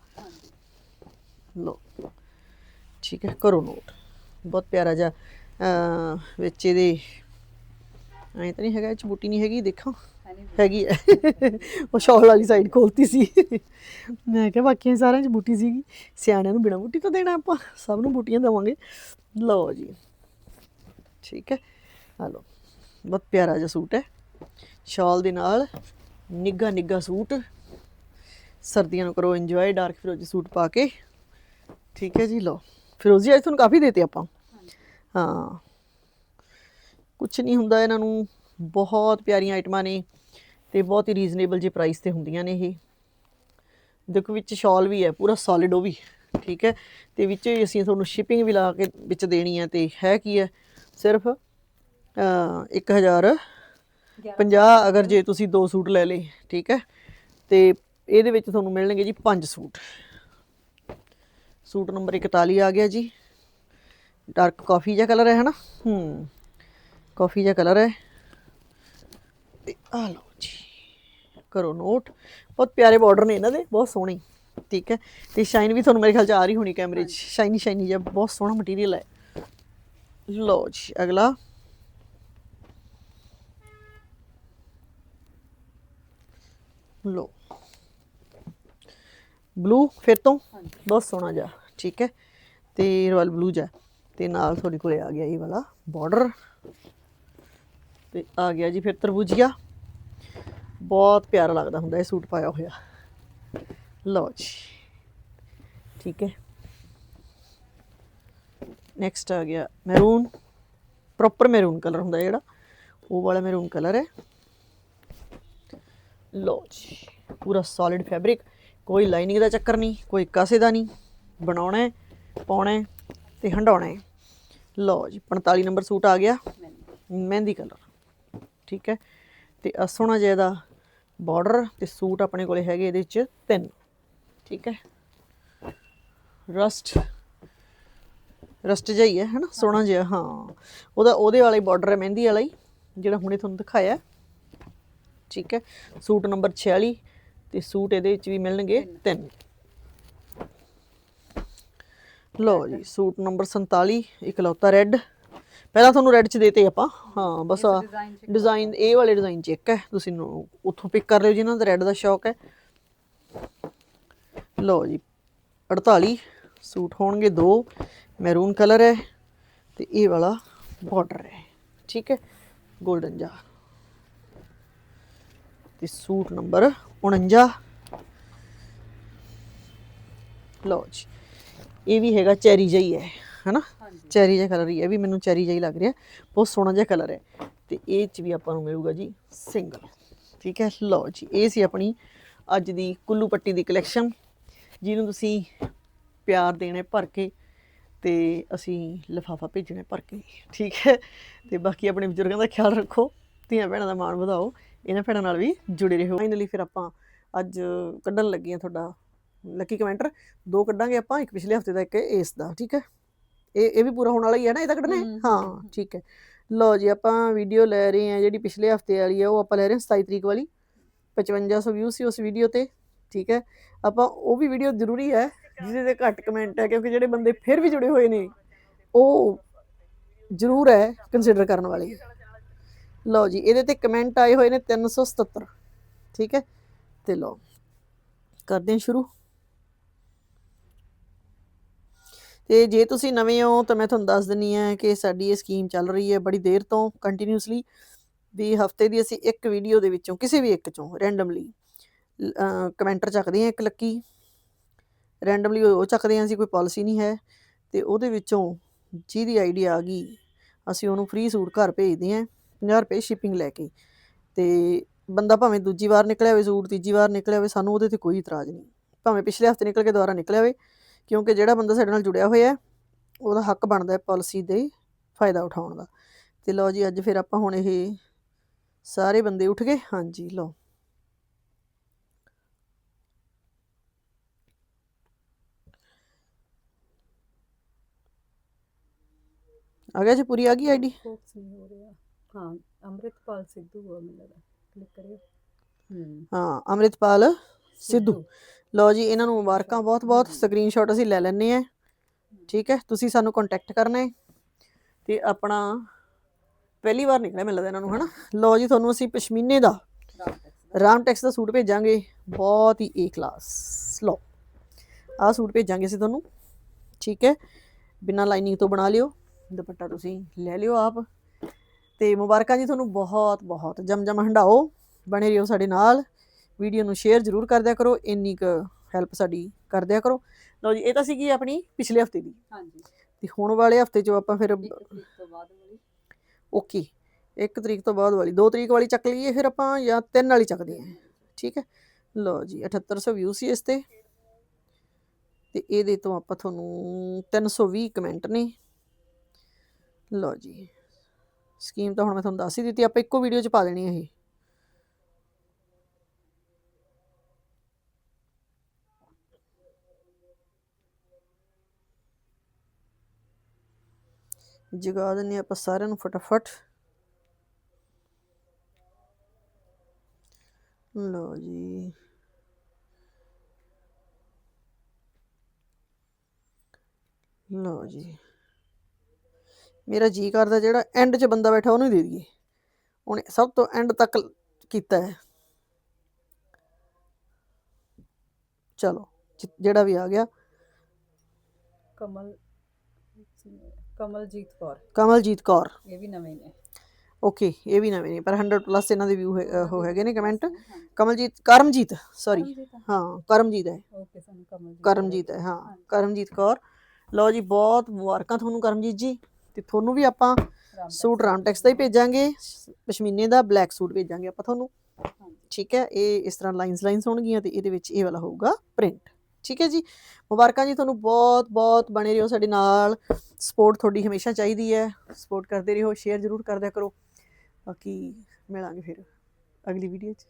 Speaker 1: ਲਓ ਠੀਕ ਹੈ ਕਰੋ ਨੋਟ ਬਹੁਤ ਪਿਆਰਾ ਜਿਹਾ ਵਿੱਚ ਇਹਦੇ ਐਂ ਤਾਂ ਨਹੀਂ ਹੈਗਾ ਇਹ ਚ ਬੂਟੀ ਨਹੀਂ ਹੈਗੀ ਦੇਖਾਂ। ਹੈਗੀ ਹੈ। ਉਹ ਸ਼ਾਲ ਵਾਲੀ ਸਾਈਡ ਖੋਲਤੀ ਸੀ। ਮੈਂ ਕਿਹਾ ਬਾਕੀਆਂ ਸਾਰਿਆਂ 'ਚ ਬੂਟੀ ਸੀਗੀ। ਸਿਆਣਿਆਂ ਨੂੰ ਬਿਨਾਂ ਬੂਟੀ ਤੋਂ ਦੇਣਾ ਆਪਾਂ। ਸਭ ਨੂੰ ਬੂਟੀਆਂ ਦੇਵਾਂਗੇ। ਲਓ ਜੀ। ਠੀਕ ਹੈ। ਆ ਲਓ। ਬਹੁਤ ਪਿਆਰਾ ਜਿਹਾ ਸੂਟ ਹੈ। ਸ਼ਾਲ ਦੇ ਨਾਲ ਨਿੱਘਾ ਨਿੱਘਾ ਸੂਟ। ਸਰਦੀਆਂ ਨੂੰ ਕਰੋ ਇੰਜੋਏ ਡਾਰਕ ਫਿਰੋਜ਼ੀ ਸੂਟ ਪਾ ਕੇ। ਠੀਕ ਹੈ ਜੀ ਲਓ। ਫਿਰੋਜ਼ੀ ਅੱਜ ਤੁਹਾਨੂੰ ਕਾਫੀ ਦੇਤੇ ਆਪਾਂ। ਹਾਂ। ਕੁਝ ਨਹੀਂ ਹੁੰਦਾ ਇਹਨਾਂ ਨੂੰ। ਬਹੁਤ ਪਿਆਰੀਆਂ ਆਈਟਮਾਂ ਨੇ ਤੇ ਬਹੁਤ ਹੀ ਰੀਜ਼ਨੇਬਲ ਜਿਹੇ ਪ੍ਰਾਈਸ ਤੇ ਹੁੰਦੀਆਂ ਨੇ ਇਹ। ਦੇਖੋ ਵਿੱਚ ਸ਼ਾਲ ਵੀ ਹੈ ਪੂਰਾ ਸੋਲਿਡ ਉਹ ਵੀ ਠੀਕ ਹੈ? ਤੇ ਵਿੱਚ ਹੀ ਅਸੀਂ ਤੁਹਾਨੂੰ ਸ਼ਿਪਿੰਗ ਵੀ ਲਾ ਕੇ ਵਿੱਚ ਦੇਣੀ ਹੈ ਤੇ ਹੈ ਕੀ ਹੈ? ਸਿਰਫ ਅ 1000 50 ਅਗਰ ਜੇ ਤੁਸੀਂ ਦੋ ਸੂਟ ਲੈ ਲੇ ਠੀਕ ਹੈ? ਤੇ ਇਹਦੇ ਵਿੱਚ ਤੁਹਾਨੂੰ ਮਿਲਣਗੇ ਜੀ ਪੰਜ ਸੂਟ। ਸੂਟ ਨੰਬਰ 41 ਆ ਗਿਆ ਜੀ। ਡਾਰਕ ਕਾਫੀ ਜਿਹਾ ਕਲਰ ਹੈ ਹਨਾ? ਹੂੰ। ਕਾਫੀ ਜਿਹਾ ਕਲਰ ਹੈ। ਤੇ ਆ ਲਓ ਜੀ ਕਰੋ ਨੋਟ। ਬਹੁਤ ਪਿਆਰੇ ਬਾਰਡਰ ਨੇ ਇਹਨਾਂ ਦੇ ਬਹੁਤ ਸੋਹਣੇ ਠੀਕ ਹੈ। ਤੇ ਸ਼ਾਈਨ ਵੀ ਤੁਹਾਨੂੰ ਮੇਰੇ ਖਿਆਲ ਚ ਆ ਰਹੀ ਹੋਣੀ ਕੈਮਰੇ 'ਚ। ਸ਼ਾਈਨੀ ਸ਼ਾਈਨੀ ਜਿਹਾ ਬਹੁਤ ਸੋਹਣਾ ਮਟੀਰੀਅਲ ਹੈ। ਲਓ ਜੀ ਅਗਲਾ। ਲਓ। ਬਲੂ ਫਿਰ ਤੋਂ? ਬਹੁਤ ਸੋਹਣਾ ਜਿਹਾ ਠੀਕ ਹੈ। ਤੇ ਰਾਇਲ ਬਲੂ ਜਿਹਾ। ਤੇ ਨਾਲ ਤੁਹਾਡੇ ਕੋਲੇ ਆ ਗਿਆ ਇਹ ਵਾਲਾ ਬਾਰਡਰ ਤੇ ਆ ਗਿਆ ਜੀ ਫਿਰ ਤਰਬੂਜੀਆ। ਬਹੁਤ ਪਿਆਰਾ ਲੱਗਦਾ ਹੁੰਦਾ ਇਹ ਸੂਟ ਪਾਇਆ ਹੋਇਆ। ਲਓ ਜੀ। ਠੀਕ ਹੈ। ਨੈਕਸਟ ਆ ਗਿਆ ਮੈਰੂਨ ਪ੍ਰੋਪਰ ਮੈਰੂਨ ਕਲਰ ਹੁੰਦਾ ਜਿਹੜਾ। ਉਹ ਵਾਲਾ ਮੈਰੂਨ ਕਲਰ ਹੈ। ਲਓ ਜੀ। ਪੂਰਾ ਸੋਲਿਡ ਫੈਬਰਿਕ ਕੋਈ ਲਾਈਨਿੰਗ ਦਾ ਚੱਕਰ ਨਹੀਂ, ਕੋਈ ਕਾਸੇ ਦਾ ਨਹੀਂ। ਬਣਾਉਣਾ ਹੈ, ਪਾਉਣਾ ਹੈ ਤੇ ਹੰਡਾਉਣਾ ਹੈ। ਲਓ ਜੀ 45 ਨੰਬਰ ਸੂਟ ਆ ਗਿਆ। ਮਹਿੰਦੀ ਕਲਰ ਠੀਕ ਹੈ? ਤੇ ਆ ਸੋਹਣਾ ਜਿਹਾ ਇਹਦਾ ਬਾਰਡਰ ਤੇ ਸੂਟ ਆਪਣੇ ਕੋਲੇ ਹੈਗੇ ਇਹਦੇ ਵਿੱਚ ਤਿੰਨ। ਠੀਕ ਹੈ? ਰਸਟ ਰਸਟ ਜਿਹਾ ਹੀ ਹੈ, ਹਨਾ? ਸੋਹਣਾ ਜਿਹਾ, ਹਾਂ। ਉਹਦਾ, ਉਹਦੇ ਵਾਲਾ ਹੀ ਬਾਰਡਰ ਹੈ, ਮਹਿੰਦੀ ਵਾਲਾ ਹੀ, ਜਿਹੜਾ ਹੁਣੇ ਤੁਹਾਨੂੰ ਦਿਖਾਇਆ। ਠੀਕ ਹੈ? ਸੂਟ ਨੰਬਰ 46 ਤੇ ਸੂਟ ਇਹਦੇ ਵਿੱਚ ਵੀ ਮਿਲਣਗੇ ਤਿੰਨ। ਲਓ ਜੀ, ਸੂਟ ਨੰਬਰ 47 ਇਕਲੌਤਾ ਰੈੱਡ ਪਹਿਲਾਂ ਤੁਹਾਨੂੰ ਰੈੱਡ ਚ ਦੇਤੇ ਆਪਾਂ। ਹਾਂ ਬਸ
Speaker 2: ਡਿਜ਼ਾਈਨ
Speaker 1: ਇਹ ਵਾਲੇ ਡਿਜ਼ਾਈਨ ਚ ਇੱਕ ਹੈ। ਤੁਸੀਂ ਉੱਥੋਂ ਪਿਕ ਕਰ ਲਿਓ ਜਿਨ੍ਹਾਂ ਦਾ ਰੈੱਡ ਦਾ ਸ਼ੌਕ ਹੈ। ਲਓ ਜੀ 48 ਸੂਟ ਹੋਣਗੇ ਦੋ ਮੈਰੂਨ ਕਲਰ ਹੈ ਤੇ ਇਹ ਵਾਲਾ ਬਾਰਡਰ ਹੈ। ਠੀਕ ਹੈ 골ਡਨ ਜਾ ਤੇ ਸੂਟ ਨੰਬਰ 49 ਲਓ ਜੀ ਇਹ ਵੀ ਹੈਗਾ ਚੈਰੀ ਜਿਹਾ ਹੈ ਹਨਾ? ਚੈਰੀ ਜਿਹਾ ਕਲਰ ਹੀ ਹੈ ਇਹ ਵੀ ਮੈਨੂੰ ਚੈਰੀ ਜਿਹਾ ਹੀ ਲੱਗ ਰਿਹਾ, ਬਹੁਤ ਸੋਹਣਾ ਜਿਹਾ ਕਲਰ ਹੈ। ਤੇ ਇਹ ਚ ਵੀ ਆਪਾਂ ਨੂੰ ਮਿਲੂਗਾ ਜੀ ਸਿੰਗਲ, ਠੀਕ ਹੈ? ਲਓ ਜੀ, ਇਹ ਸੀ ਆਪਣੀ ਅੱਜ ਦੀ ਕੁੱਲੂ ਪੱਟੀ ਦੀ ਕਲੈਕਸ਼ਨ ਜਿਹਨੂੰ ਤੁਸੀਂ ਪਿਆਰ ਦੇਣਾ ਭਰ ਕੇ ਤੇ ਅਸੀਂ ਲਿਫਾਫਾ ਭੇਜਣਾ ਭਰ ਕੇ, ਠੀਕ ਹੈ? ਤੇ ਬਾਕੀ ਆਪਣੇ ਬਜ਼ੁਰਗਾਂ ਦਾ ਖਿਆਲ ਰੱਖੋ, ਧੀਆਂ ਭੈਣਾਂ ਦਾ ਮਾਣ ਵਧਾਓ, ਇਹਨਾਂ ਭੈਣਾਂ ਨਾਲ ਵੀ ਜੁੜੇ ਰਹੋ। ਫਾਈਨਲੀ ਫਿਰ ਆਪਾਂ ਅੱਜ ਕੱਢਣ ਲੱਗੇ ਹਾਂ ਤੁਹਾਡਾ ਲੱਕੀ ਕਮੈਂਟਰ ਦੋ ਕੱਢਾਂਗੇ ਆਪਾਂ, ਇੱਕ ਪਿਛਲੇ ਹਫ਼ਤੇ ਦਾ, ਇੱਕ ਇਸ ਦਾ, ਠੀਕ ਹੈ? ਇਹ ਇਹ ਵੀ ਪੂਰਾ ਹੋਣ ਵਾਲਾ ਹੀ ਹੈ ਨਾ ਇਹਦਾ ਕੱਢਣਾ ਹੈ? ਹਾਂ ਠੀਕ ਹੈ। ਲਓ ਜੀ ਆਪਾਂ ਵੀਡੀਓ ਲੈ ਰਹੇ ਹਾਂ ਜਿਹੜੀ ਪਿਛਲੇ ਹਫ਼ਤੇ ਵਾਲੀ ਹੈ ਉਹ ਆਪਾਂ ਲੈ ਰਹੇ ਹਾਂ 27 ਤਰੀਕ ਵਾਲੀ। 5500 ਵਿਊ ਸੀ ਉਸ ਵੀਡੀਓ ਤੇ ਠੀਕ ਹੈ। ਆਪਾਂ ਉਹ ਵੀ ਵੀਡੀਓ ਜ਼ਰੂਰੀ ਹੈ ਜਿਹਦੇ ਤੇ ਘੱਟ ਕਮੈਂਟ ਹੈ ਕਿਉਂਕਿ ਜਿਹੜੇ ਬੰਦੇ ਫਿਰ ਵੀ ਜੁੜੇ ਹੋਏ ਨੇ ਉਹ ਜ਼ਰੂਰ ਹੈ ਕੰਸੀਡਰ ਕਰਨ ਵਾਲੇ। ਲਓ ਜੀ ਇਹਦੇ ਤੇ ਕਮੈਂਟ ਆਏ ਹੋਏ ਨੇ 377 ਠੀਕ ਹੈ। ਤੇ ਲਓ ਕਰਦੇ ਹਾਂ ਸ਼ੁਰੂ। ਤੇ ਜੇ ਤੁਸੀਂ ਨਵੇਂ ਹੋ ਤਾਂ ਮੈਂ ਤੁਹਾਨੂੰ ਦੱਸ ਦਿੰਨੀ ਆ ਕਿ ਸਾਡੀ ਇਹ ਸਕੀਮ ਚੱਲ ਰਹੀ ਹੈ ਬੜੀ ਦੇਰ ਤੋਂ ਕੰਟੀਨਿਊਸਲੀ ਵੀ ਹਫ਼ਤੇ ਦੀ ਅਸੀਂ ਇੱਕ ਵੀਡੀਓ ਦੇ ਵਿੱਚੋਂ ਕਿਸੇ ਵੀ ਇੱਕ ਚੋਂ ਰੈਂਡਮਲੀ ਕਮੈਂਟਰ ਚੱਕਦੇ ਹਾਂ ਇੱਕ ਲੱਕੀ। ਰੈਂਡਮਲੀ ਉਹ ਚੱਕਦੇ ਹਾਂ ਅਸੀਂ, ਕੋਈ ਪਾਲਿਸੀ ਨਹੀਂ ਹੈ ਤੇ ਉਹਦੇ ਵਿੱਚੋਂ ਜਿਹਦੀ ਆਈਡੀਆ ਆ ਗਈ, ਅਸੀਂ ਉਹਨੂੰ ਫ੍ਰੀ ਸੂਟ ਘਰ ਭੇਜਦੇ ਹਾਂ 50 ਰੁਪਏ ਸ਼ਿਪਿੰਗ ਲੈ ਕੇ ਤੇ ਬੰਦਾ ਭਾਵੇਂ ਦੂਜੀ ਵਾਰ ਨਿਕਲਿਆ ਹੋਵੇ, ਸੂਟ ਤੀਜੀ ਵਾਰ ਨਿਕਲਿਆ ਹੋਵੇ, ਸਾਨੂੰ ਉਹਦੇ ਤੇ ਕੋਈ ਇਤਰਾਜ਼ ਨਹੀਂ। ਭਾਵੇਂ ਪਿਛਲੇ ਹਫ਼ਤੇ ਨਿਕਲ ਕੇ ਦੁਬਾਰਾ ਨਿਕਲਿਆ ਹੋਵੇ ਕਿਉਂਕਿ ਜਿਹੜਾ ਬੰਦਾ ਸਾਡੇ ਨਾਲ ਜੁੜਿਆ ਹੋਇਆ ਹੈ ਉਹਦਾ ਹੱਕ ਬਣਦਾ ਹੈ ਪਾਲਿਸੀ ਦੇ ਫਾਇਦਾ ਉਠਾਉਣ ਦਾ। ਤੇ ਲਓ ਜੀ ਅੱਜ ਫਿਰ ਆਪਾਂ ਹੁਣ ਇਹ ਸਾਰੇ ਬੰਦੇ ਉੱਠ ਗਏ। ਹਾਂਜੀ ਲਓ। ਆ ਗਿਆ ਜੀ ਪੂਰੀ ਆ ਗਈ ਆਈਡੀ
Speaker 2: ਫੋਕਸ ਨਹੀਂ ਹੋ ਰਿਹਾ। ਹਾਂ ਅੰਮ੍ਰਿਤਪਾਲ ਸਿੱਧੂ ਮੈਨੂੰ ਲੱਗਦਾ। ਕਲਿੱਕ ਕਰਿਓ। ਹਾਂ
Speaker 1: ਅੰਮ੍ਰਿਤਪਾਲ ਸਿੱਧੂ। ਲਓ ਜੀ ਇਹਨਾਂ ਨੂੰ ਮੁਬਾਰਕਾਂ ਬਹੁਤ ਬਹੁਤ। ਸਕਰੀਨਸ਼ਾਟ ਅਸੀਂ ਲੈ ਲੈਣੇ ਆ ਠੀਕ ਹੈ ਤੁਸੀਂ ਸਾਨੂੰ ਕੰਟੈਕਟ ਕਰਨਾ ਹੈ। ਤੇ ਆਪਣਾ ਪਹਿਲੀ ਵਾਰ ਨਿਕਲਿਆ ਮੈਨੂੰ ਲੱਗਦਾ ਇਹਨਾਂ ਨੂੰ ਹਨਾ? ਲਓ ਜੀ ਤੁਹਾਨੂੰ ਅਸੀਂ ਪਸ਼ਮੀਨੇ ਦਾ
Speaker 2: ਰਾਮਟੈਕਸ
Speaker 1: ਰਾਮਟੈਕਸ ਦਾ ਸੂਟ ਭੇਜਾਂਗੇ। ਬਹੁਤ ਹੀ ਏ ਕਲਾਸ ਲਓ ਆਹ ਸੂਟ ਭੇਜਾਂਗੇ ਅਸੀਂ ਤੁਹਾਨੂੰ। ਠੀਕ ਹੈ ਬਿਨਾਂ ਲਾਈਨਿੰਗ ਤੋਂ ਬਣਾ ਲਿਓ। ਦੁਪੱਟਾ ਤੁਸੀਂ ਲੈ ਲਿਓ ਆਪ। ਤੇ ਮੁਬਾਰਕਾਂ ਜੀ ਤੁਹਾਨੂੰ ਬਹੁਤ ਬਹੁਤ। ਜਮ ਜਮ ਹੰਡਾਓ। ਬਣੇ ਰਹੋ ਸਾਡੇ ਨਾਲ। ਵੀਡੀਓ ਨੂੰ ਸ਼ੇਅਰ ਜ਼ਰੂਰ ਕਰ ਦਿਆ ਕਰੋ ਇੰਨੀ ਕੁ ਹੈਲਪ ਸਾਡੀ ਕਰ ਦਿਆ ਕਰੋ। ਲਓ ਜੀ ਇਹ ਤਾਂ ਸੀਗੀ ਆਪਣੀ ਪਿਛਲੇ ਹਫ਼ਤੇ ਦੀ।
Speaker 2: ਹਾਂਜੀ।
Speaker 1: ਤੇ ਹੁਣ ਵਾਲੇ ਹਫ਼ਤੇ 'ਚ ਆਪਾਂ ਫਿਰ
Speaker 2: ਇੱਕ
Speaker 1: ਓਕੇ 1 ਤਰੀਕ ਤੋਂ ਬਾਅਦ ਵਾਲੀ। 2 ਤਰੀਕ ਵਾਲੀ ਚੱਕ ਲਈਏ ਫਿਰ ਆਪਾਂ ਜਾਂ 3 ਵਾਲੀ ਚੱਕਦੇ ਹਾਂ। ਠੀਕ ਹੈ? ਲਓ ਜੀ 7800 ਵਿਊ ਸੀ ਇਸ ਤੇ। ਤੇ ਇਹਦੇ ਤੋਂ ਆਪਾਂ ਤੁਹਾਨੂੰ 320 ਕਮੈਂਟ ਨੇ। ਲਓ ਜੀ ਸਕੀਮ ਤਾਂ ਹੁਣ ਮੈਂ ਤੁਹਾਨੂੰ ਦੱਸ ਹੀ ਦਿੱਤੀ ਆਪਾਂ ਇੱਕੋ ਵੀਡੀਓ 'ਚ ਪਾ ਦੇਣੀ ਹੈ ਇਹ। ਜਗਾ ਦਿੰਦੇ ਹਾਂ ਆਪਾਂ ਸਾਰਿਆਂ ਨੂੰ ਫਟਾਫਟ। ਲਓ ਜੀ। ਲਓ ਜੀ। ਮੇਰਾ ਜੀ ਕਰਦਾ ਜਿਹੜਾ ਐਂਡ 'ਚ ਬੰਦਾ ਬੈਠਾ ਉਹਨੂੰ ਹੀ ਦੇ ਦਈਏ। ਉਹਨੇ ਸਭ ਤੋਂ ਐਂਡ ਤੱਕ ਕੀਤਾ ਹੈ। ਚਲੋ ਜਿਹੜਾ ਵੀ ਆ ਗਿਆ।
Speaker 2: ਕਮਲ ਕਮਲਜੀਤ ਕੌਰ।
Speaker 1: ਕਮਲਜੀਤ ਕੌਰ।
Speaker 2: ਇਹ ਵੀ ਨਵੇਂ ਨੇ।
Speaker 1: ਓਕੇ ਇਹ ਵੀ ਨਵੇਂ ਨੇ ਪਰ 100 ਪਲੱਸ ਇਹਨਾਂ ਦੇ ਵਿਊ ਹੋ ਹੈਗੇ ਨੇ ਕਮੈਂਟ। ਕਮਲਜੀਤ ਕਰਮਜੀਤ ਸੌਰੀ? ਹਾਂ ਕਰਮਜੀਤ ਹੈ।
Speaker 2: ਓਕੇ ਸਾਨੂੰ ਕਮਲਜੀਤ
Speaker 1: ਕਰਮਜੀਤ ਹੈ ਹਾਂ। ਕਰਮਜੀਤ ਕੌਰ। ਲਓ ਜੀ ਬਹੁਤ ਮੁਬਾਰਕਾਂ ਤੁਹਾਨੂੰ ਕਰਮਜੀਤ ਜੀ। ਤੇ ਤੁਹਾਨੂੰ ਵੀ ਆਪਾਂ ਸੂਟ ਰਾਮਟੈਕਸ ਦਾ ਹੀ ਭੇਜਾਂਗੇ। ਪਸ਼ਮੀਨੇ ਦਾ ਬਲੈਕ ਸੂਟ ਭੇਜਾਂਗੇ ਆਪਾਂ ਤੁਹਾਨੂੰ। ਠੀਕ ਹੈ ਇਹ ਇਸ ਤਰ੍ਹਾਂ ਲਾਈਨਸ ਲਾਈਨਸ ਹੋਣਗੀਆਂ ਤੇ ਇਹਦੇ ਵਿੱਚ ਇਹ ਵਾਲਾ ਹੋਊਗਾ ਪ੍ਰਿੰਟ ਠੀਕ ਹੈ ਜੀ। ਮੁਬਾਰਕਾਂ ਜੀ ਤੁਹਾਨੂੰ ਬਹੁਤ ਬਹੁਤ ਬਣੇ ਰਹੋ ਸਾਡੇ ਨਾਲ। ਸਪੋਰਟ ਤੁਹਾਡੀ ਹਮੇਸ਼ਾ ਚਾਹੀਦੀ ਹੈ। ਸਪੋਰਟ ਕਰਦੇ ਰਹੋ ਸ਼ੇਅਰ ਜ਼ਰੂਰ ਕਰਦਿਆ ਕਰੋ। ਬਾਕੀ ਮਿਲਾਂਗੇ ਫਿਰ ਅਗਲੀ ਵੀਡੀਓ 'ਚ।